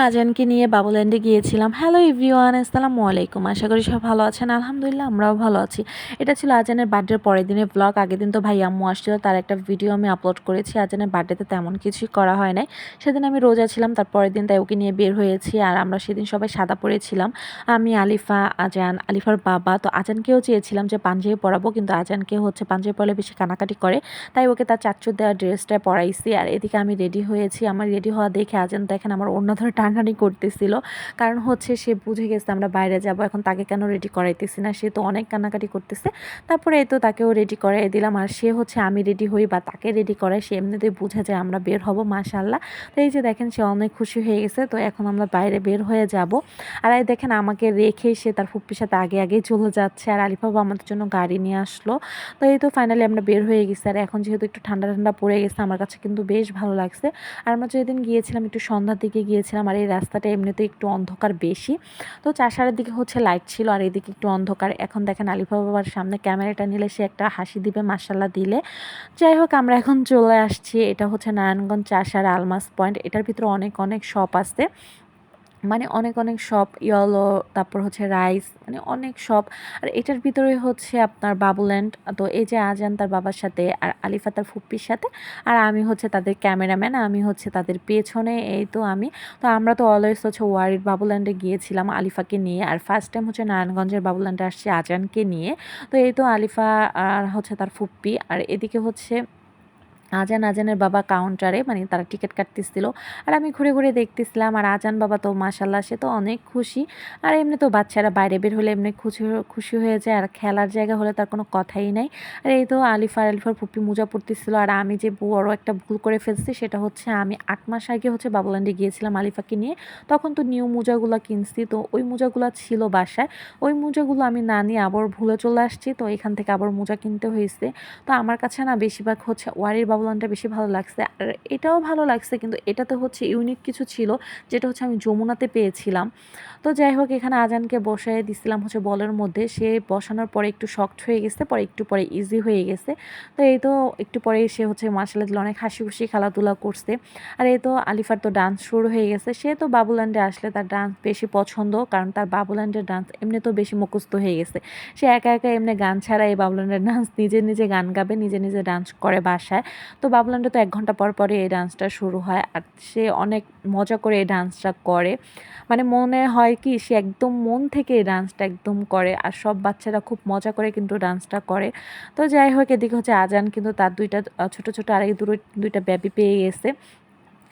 হাজানকে নিয়ে বাবুল্যান্ডে গিয়েছিলাম। Hello everyone আসসালামু আলাইকুম। আশা করি সব ভালো আছেন। আলহামদুলিল্লাহ, আমরাও ভালো আছি। এটা ছিল আজানের বার্থডের পরের দিনের ব্লগ আগের দিন তো ভাই আম্মু আসছিল, তার একটা ভিডিও আমি আপলোড করেছি। আজানের বার্থডেতে তেমন কিছুই করা হয় নাই। সেদিন আমি রোজা ছিলাম, তার পরের দিন তাই ওকে নিয়ে বের হয়েছি। আর আমরা সেদিন সবাই সাদা পরেছিলাম। আমি, আলিফা, আজান, আলিফার বাবা। তো আজানকেও চেয়েছিলাম যে পাঞ্জাবি পরাবো, কিন্তু আজানকে হচ্ছে পাঞ্জাবি পরলে বেশি কানাকাটি করে। তাই ওকে তার চাচ্চুর দেওয়া ড্রেসটা পরাইছি। আর এদিকে আমি রেডি হয়েছি। আমার রেডি হওয়া দেখে আজান দেখেন আমার অন্য ধরে টানাটানি করতেছিল। কারণ হচ্ছে সে বুঝে গেছে আমরা বাইরে যাব, এখন তাকে কেন রেডি করাইতেছি না? সে তো অনেক কান্নাকাটি করতেছে। তারপরে এই তো তাকেও রেডি করাই দিলাম। আর সে হচ্ছে আমি রেডি হই বা তাকে রেডি করাই, সে এমনিতেই বুঝে যায় আমরা বের হব মাশাল্লাহ তো এই যে দেখেন, সে অনেক খুশি হয়ে গেছে। তো এখন আমরা বাইরে বের হয়ে যাব। আর এই দেখেন, আমাকে রেখে সে তার ফুপ্পির সাথে আগে আগেই চলে যাচ্ছে। আর আলিফাবু আমাদের জন্য গাড়ি নিয়ে আসলো। তো এই তো ফাইনালি আমরা বের হয়ে গেছি। আর এখন যেহেতু একটু ঠান্ডা ঠান্ডা পড়ে গেছে, আমার কাছে কিন্তু বেশ ভালো লাগছে। আর আমরা যেদিন গিয়েছিলাম, একটু সন্ধ্যার দিকে গিয়েছিলাম আর এই রাস্তাটা এমনিতে একটু অন্ধকার বেশি। তো চাষারের দিকে হচ্ছে লাইট ছিল আর এদিকে একটু অন্ধকার। এখন দেখেন আলিফা বাবার সামনে ক্যামেরাটা নিলে সে একটা হাসি দিবে মাসাল্লা দিলে। যাই হোক, আমরা এখন চলে আসছি। এটা হচ্ছে নারায়ণগঞ্জ চাষার আলমাস পয়েন্ট। এটার ভিতরে অনেক অনেক শপ আছে। মানে অনেক অনেক শপ ইয়েলো তারপর হচ্ছে রাইস মানে অনেক শপ আর এটার ভিতরে হচ্ছে আপনার বাবুল্যান্ড তো এই যে আজান তার বাবার সাথে আর আলিফা তার ফুপ্পির সাথে, আর আমি হচ্ছে তাদের ক্যামেরাম্যান আমি হচ্ছে তাদের পেছনে, এই তো আমি। তো আমরা তো অলওয়েজ হচ্ছে ওয়ারির বাবুল্যান্ডে গিয়েছিলাম আলিফাকে নিয়ে, আর ফার্স্ট টাইম হচ্ছে নারায়ণগঞ্জের বাবুল্যান্ডে আসছি আজানকে নিয়ে। তো এই তো আলিফা আর হচ্ছে তার ফুপ্পি, আর এদিকে হচ্ছে আজান আজানের বাবা কাউন্টারে মানে তারা টিকিট কাটতেছিল। আর আমি ঘুরে ঘুরে দেখতেছিলাম, আর আজান বাবা তো মাসাল্লাহ সে তো অনেক খুশি। আর এমনি তো বাচ্চারা বাইরে বের হলে এমনি খুশি খুশি হয়ে যায়, আর খেলার জায়গা হলে তার কোনো কথাই নাই। আর এই তো আলিফার আলিফার পুপি মোজা পড়তেছিল আর আমি যে বড় একটা ভুল করে ফেলছি, সেটা হচ্ছে আমি আট মাস আগে হচ্ছে বাবুল্যান্ডে গিয়েছিলাম আলিফাকে নিয়ে। তখন তো নিউ মোজাগুলো কিনছি, তো ওই মোজাগুলো ছিল বাসায়। ওই মোজাগুলো আমি না নিয়ে আবার ভুলে চলে আসছি, তো এখান থেকে আবার মোজা কিনতে হয়েছে তো আমার কাছে না বেশিরভাগ হচ্ছে ওয়ারির বাবু বাবুলানটা বেশি ভালো লাগছে। আর এটাও ভালো লাগছে, কিন্তু এটাতে হচ্ছে ইউনিক কিছু ছিল, যেটা হচ্ছে আমি যমুনাতে পেয়েছিলাম। তো যাই হোক, এখানে আজানকে বসাই দিছিলাম হচ্ছে বলের মধ্যে। সে বসানোর পরে একটু শক্ট হয়ে গেছে, পরে একটু পরে ইজি হয়ে গেছে। তো এই তো একটু পরে সে হচ্ছে মার্শাল অনেক হাসি খুশি খেলাধুলা করছে। আর এই তো আলিফার তো ডান্স শুরু হয়ে গেছে। সে তো বাবুল্যান্ডে আসলে তার ডান্স বেশি পছন্দ, কারণ তার বাবুল্যান্ডের ডান্স এমনি তো বেশি মুখস্থ হয়ে গেছে। সে একা একা এমনি গান ছাড়া এই বাবুল্যান্ডের ডান্স নিজে নিজে গান গাবে, নিজে নিজে ডান্স করে বাসায়। তো বাবুল্যান্ডে তো এক ঘণ্টা পর পরে এই ডান্সটা শুরু হয়। আর সে অনেক মজা করে এই ডান্সটা করে। মানে মনে হয় কি, সে একদম মন থেকে ডান্সটা একদম করে আর সব বাচ্চারা খুব মজা করে কিন্তু ডান্সটা করে। তো যাই হোক, এদিকে হচ্ছে আজান কিন্তু তার দুইটা ছোট ছোট আরেক দুটো, দুইটা ব্যাপী পেয়ে গেছে।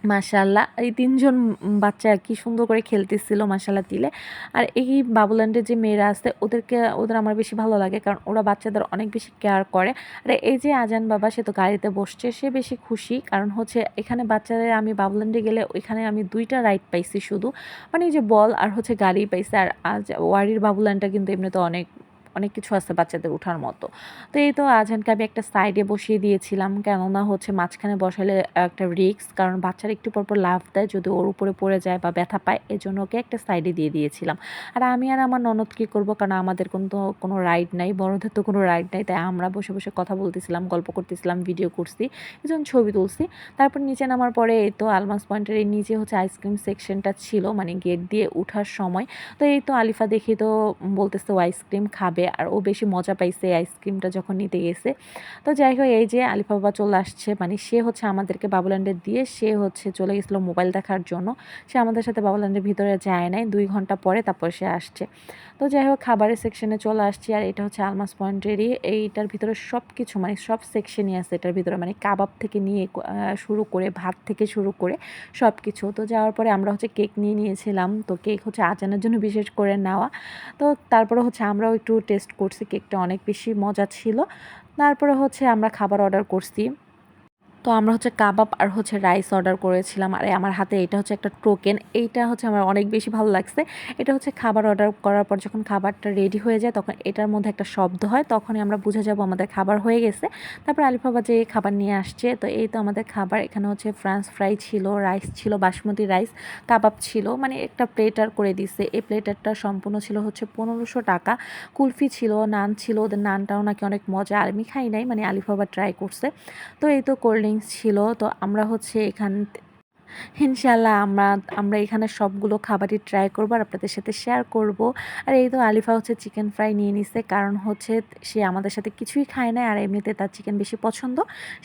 মাশাল্লাহ এই তিনজন বাচ্চা কি সুন্দর করে খেলতেছিল মাশাল্লাহ দিলে। আর এই বাবুল্যান্ডের যে মেয়েরা আছে, ওদেরকে, ওদের আমার বেশি ভালো লাগে কারণ ওরা বাচ্চাদের অনেক বেশি কেয়ার করে। আর এই যে আজান বাবা, সে তো গাড়িতে বসছে, সে বেশি খুশি কারণ হচ্ছে এখানে বাচ্চাদের আমি বাবুল্যান্ডে গেলে ওইখানে আমি দুইটা রাইড পাইছি শুধু। মানে এই যে বল আর হচ্ছে গাড়ি পাইছি। আর আজ ওয়ারির বাবুল্যান্ডটা কিন্তু এমনি তো অনেক অনেক কিছু আছে বাচ্চাদের ওঠার মতো। তো এই তো আজানকে আমি একটা সাইডে বসিয়ে দিয়েছিলাম, কেননা হচ্ছে মাঝখানে বসালে একটা রিক্স কারণ বাচ্চারা একটু পরপর লাভ দেয়, যদি ওর উপরে পড়ে যায় বা ব্যথা পায়, এজন্য ওকে একটা সাইডে দিয়ে দিয়েছিলাম। আর আমি আর আমার ননদ কী করব, কারণ আমাদের কোনো কোনো রাইড নাই, বড়দের তো কোনো রাইড নাই, তাই আমরা বসে বসে কথা বলতেছিলাম, গল্প করতেছিলাম ভিডিও করছি, এজন্য ছবি তুলছি। তারপর নিচে নামার পরে এই তো আলমাস পয়েন্টের এই নিচে হচ্ছে আইসক্রিম সেকশনটা ছিল মানে গেট দিয়ে উঠার সময়। তো এই তো আলিফা দেখি তো বলতেছে, ও আইসক্রিম খাবে খাবে আর ও বেশি মজা পাইছে আইসক্রিমটা যখন নিতে গেছে। তো যাই হোক, এই যে আলিফা বাবা চলে আসছে মানে সে হচ্ছে আমাদেরকে বাবুল্যান্ডে দিয়ে সে হচ্ছে চলে গেছিল মোবাইল দেখার জন্য। সে আমাদের সাথে বাবুল্যান্ডের ভিতরে যায় নাই, দুই ঘণ্টা পরে তারপর সে আসছে। তো যাই হোক, খাবারের সেকশনে চলে আসছি আর এটা হচ্ছে আলমাস পয়েন্টেরই এইটার ভিতরে সব কিছু মানে সব সেকশনই আছে এটার ভিতরে মানে কাবাব থেকে নিয়ে শুরু করে, ভাত থেকে শুরু করে সব কিছু তো যাওয়ার পরে আমরা হচ্ছে কেক নিয়ে নিয়েছিলাম। তো কেক হচ্ছে আজানের জন্য বিশেষ করে নেওয়া। তো তারপরে হচ্ছে আমরাও একটু টেস্ট করছি কেকটা অনেক বেশি মজা ছিল। তারপরে হচ্ছে আমরা খাবার অর্ডার করছি। তো আমরা হচ্ছে কাবাব আর হচ্ছে রাইস অর্ডার করেছিলাম। আর, আমার হাতে এটা হচ্ছে একটা টোকেন। এইটা হচ্ছে আমার অনেক বেশি ভালো লাগছে। এটা হচ্ছে খাবার অর্ডার করার পর যখন খাবারটা রেডি হয়ে যায়, তখন এটার মধ্যে একটা শব্দ হয়। তখনই আমরা বুঝে যাব আমাদের খাবার হয়ে গেছে। তারপর আলিফাবা যে খাবার নিয়ে আসছে, তো এই তো আমাদের খাবার। এখানে হচ্ছে ফ্রান্স ফ্রাই ছিল রাইস ছিল, বাসমতি রাইস কাবাব ছিল। মানে একটা প্লেটার করে দিছে। এই প্লেটারটা সম্পূর্ণ ছিল হচ্ছে পনেরোশো টাকা। কুলফি ছিল, নান ছিল। ওদের নানটাও নাকি অনেক মজা। আর আমি খাই নাই মানে আলিফাবা ট্রাই করছে। তো এই তো কোল্ড ড্রিঙ্কস ছিল তো আমরা হচ্ছে এখান ইনশাল্লাহ আমরা আমরা এখানে সবগুলো খাবারই ট্রাই করব আর আপনাদের সাথে শেয়ার করব। আর এই তো আলিফা হচ্ছে চিকেন ফ্রাই নিয়ে নিছে, কারণ হচ্ছে সে আমাদের সাথে কিছুই খায় না আর এমনিতে তার চিকেন বেশি পছন্দ।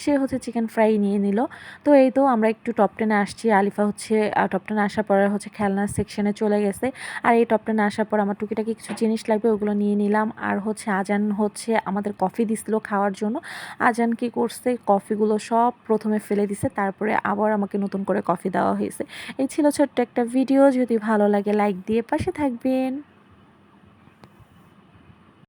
সে হচ্ছে চিকেন ফ্রাই নিয়ে নিল। তো এই তো আমরা একটু টপ টেনে আসছি। আলিফা হচ্ছে টপ টেনে আসার পরে হচ্ছে খেলনার সেকশনে চলে গেছে। আর এই টপ টেনে আসার পর আমার টুকিটাকি কিছু জিনিস লাগবে ওগুলো নিয়ে নিলাম। আর হচ্ছে আজান হচ্ছে আমাদের কফি দিছিল খাওয়ার জন্য। আজান কি করছে? কফিগুলো সব প্রথমে ফেলে দিছে, তারপরে আবার আমাকে নতুন করে কফি দেওয়া হয়েছে। এই ছিল ছোট্ট একটা ভিডিও যদি ভালো লাগে লাইক দিয়ে পাশে থাকবেন।